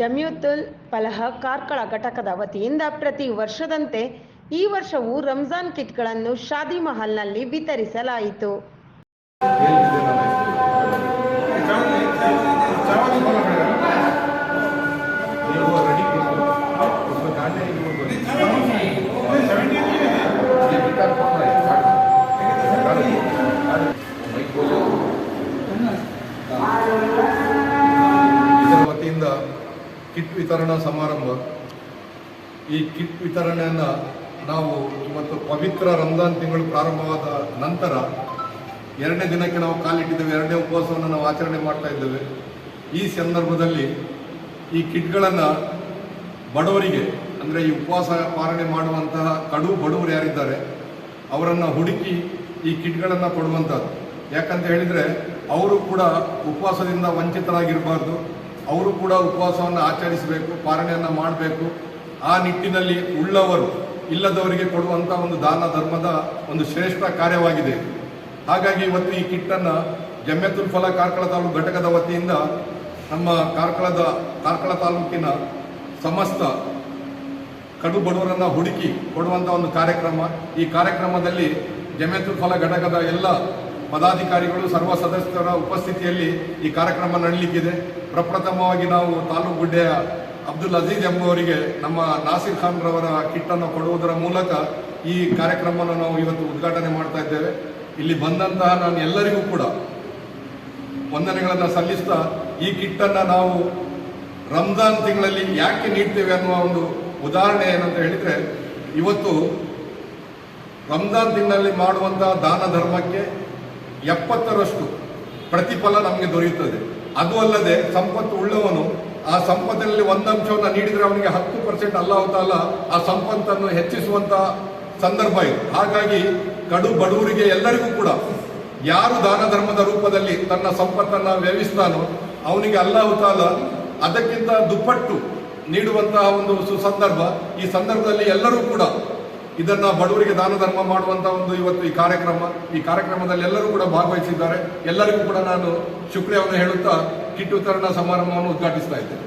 ಜಮಿಯತುಲ್ ಫಲಹ ಕಾರ್ಕಳ ಘಟಕದ ವತಿಯಿಂದ ಪ್ರತಿ ವರ್ಷದಂತೆ ಈ ವರ್ಷವೂ ರಂಜಾನ್ ಕಿಟ್ಗಳನ್ನು ಶಾದಿ ಮಹಲ್ನಲ್ಲಿ ವಿತರಿಸಲಾಯಿತು ಇದರ ವತಿಯಿಂದ ಕಿಟ್ ವಿತರಣಾ ಸಮಾರಂಭ. ಈ ಕಿಟ್ ವಿತರಣೆಯನ್ನು ನಾವು ಇವತ್ತು ಪವಿತ್ರ ರಂಜಾನ್ ತಿಂಗಳು ಪ್ರಾರಂಭವಾದ ನಂತರ ಎರಡನೇ ದಿನಕ್ಕೆ ನಾವು ಕಾಲಿಟ್ಟಿದ್ದೇವೆ. ಎರಡನೇ ಉಪವಾಸವನ್ನು ನಾವು ಆಚರಣೆ ಮಾಡ್ತಾ ಇದ್ದೇವೆ. ಈ ಸಂದರ್ಭದಲ್ಲಿ ಈ ಕಿಟ್ಗಳನ್ನು ಬಡವರಿಗೆ, ಅಂದರೆ ಈ ಉಪವಾಸ ಪಾಲನೆ ಮಾಡುವಂತಹ ಕಡು ಬಡವರು ಯಾರಿದ್ದಾರೆ, ಅವರನ್ನು ಹುಡುಕಿ ಈ ಕಿಟ್ಗಳನ್ನು ಕೊಡುವಂಥದ್ದು ಯಾಕಂತ ಹೇಳಿದರೆ, ಅವರು ಕೂಡ ಉಪವಾಸದಿಂದ ವಂಚಿತರಾಗಿರಬಾರ್ದು. ಅವರು ಕೂಡ ಉಪವಾಸವನ್ನು ಆಚರಿಸಬೇಕು, ಪಾರಣೆಯನ್ನು ಮಾಡಬೇಕು. ಆ ನಿಟ್ಟಿನಲ್ಲಿ ಉಳ್ಳವರು, ಇಲ್ಲದವರಿಗೆ ಕೊಡುವಂಥ ಒಂದು ದಾನ ಧರ್ಮದ ಒಂದು ಶ್ರೇಷ್ಠ ಕಾರ್ಯವಾಗಿದೆ. ಹಾಗಾಗಿ ಇವತ್ತು ಈ ಕಿಟ್ಟನ್ನು ಜಮ್ಮೆತುಲ್ ಫಲ ಕಾರ್ಕಳ ತಾಲೂಕು ಘಟಕದ ವತಿಯಿಂದ ನಮ್ಮ ಕಾರ್ಕಳದ, ಕಾರ್ಕಳ ತಾಲೂಕಿನ ಸಮಸ್ತ ಕಡು ಬಡವರನ್ನು ಹುಡುಕಿ ಕೊಡುವಂಥ ಒಂದು ಕಾರ್ಯಕ್ರಮ. ಈ ಕಾರ್ಯಕ್ರಮದಲ್ಲಿ ಜಮೇತುಲ್ ಫಲ ಘಟಕದ ಎಲ್ಲ ಪದಾಧಿಕಾರಿಗಳು, ಸರ್ವ ಸದಸ್ಯರ ಉಪಸ್ಥಿತಿಯಲ್ಲಿ ಈ ಕಾರ್ಯಕ್ರಮ ನಡೀಲಿಕ್ಕಿದೆ. ಪ್ರಪ್ರಥಮವಾಗಿ ನಾವು ತಾಲೂಕು ಗುಡ್ಡೆಯ ಅಬ್ದುಲ್ ಅಜೀಜ್ ಎಂಬುವರಿಗೆ ನಮ್ಮ ನಾಸಿರ್ ಖಾನ್ ರವರ ಕಿಟ್ಟನ್ನು ಕೊಡುವುದರ ಮೂಲಕ ಈ ಕಾರ್ಯಕ್ರಮವನ್ನು ನಾವು ಇವತ್ತು ಉದ್ಘಾಟನೆ ಮಾಡ್ತಾ ಇದ್ದೇವೆ. ಇಲ್ಲಿ ಬಂದಂತಹ ನಾನು ಎಲ್ಲರಿಗೂ ಕೂಡ ವಂದನೆಗಳನ್ನು ಸಲ್ಲಿಸ್ತಾ ಈ ಕಿಟ್ಟನ್ನು ನಾವು ರಂಜಾನ್ ತಿಂಗಳಲ್ಲಿ ಯಾಕೆ ನೀಡ್ತೇವೆ ಅನ್ನುವ ಒಂದು ಉದಾಹರಣೆ ಏನಂತ ಹೇಳಿದರೆ, ಇವತ್ತು ರಂಜಾನ್ ತಿಂಗಳಲ್ಲಿ ಮಾಡುವಂತಹ ದಾನ ಧರ್ಮಕ್ಕೆ ಎಪ್ಪತ್ತರಷ್ಟು ಪ್ರತಿಫಲ ನಮಗೆ ದೊರೆಯುತ್ತದೆ. ಅದು ಅಲ್ಲದೆ ಸಂಪತ್ತು ಉಳ್ಳವನು ಆ ಸಂಪತ್ತಿನಲ್ಲಿ ಒಂದಂಶವನ್ನು ನೀಡಿದರೆ ಅವನಿಗೆ ಹತ್ತು ಪರ್ಸೆಂಟ್ ಅಲ್ಲಾಹು ತಾಲ ಆ ಸಂಪತ್ತನ್ನು ಹೆಚ್ಚಿಸುವಂತ ಸಂದರ್ಭ ಇದು. ಹಾಗಾಗಿ ಕಡು ಬಡವರಿಗೆ ಎಲ್ಲರಿಗೂ ಕೂಡ ಯಾರು ದಾನ ಧರ್ಮದ ರೂಪದಲ್ಲಿ ತನ್ನ ಸಂಪತ್ತನ್ನು ವ್ಯವಿಸ್ತಾನೋ ಅವನಿಗೆ ಅಲ್ಲಾಹು ತಾಲ ಅದಕ್ಕಿಂತ ದುಪ್ಪಟ್ಟು ನೀಡುವಂತಹ ಒಂದು ಸುಸಂದರ್ಭ ಈ ಸಂದರ್ಭದಲ್ಲಿ ಎಲ್ಲರೂ ಕೂಡ ಇದನ್ನ ಬಡವರಿಗೆ ದಾನ ಧರ್ಮ ಮಾಡುವಂತ ಒಂದು ಇವತ್ತು ಈ ಕಾರ್ಯಕ್ರಮ. ಈ ಕಾರ್ಯಕ್ರಮದಲ್ಲಿ ಎಲ್ಲರೂ ಕೂಡ ಭಾಗವಹಿಸಿದ್ದಾರೆ. ಎಲ್ಲರಿಗೂ ಕೂಡ ನಾನು ಶುಕ್ರಿಯವನ್ನು ಹೇಳುತ್ತಾ ಕಿಟ್ ವಿತರಣಾ ಸಮಾರಂಭವನ್ನು ಉದ್ಘಾಟಿಸ್ತಾ ಇದ್ದೇನೆ.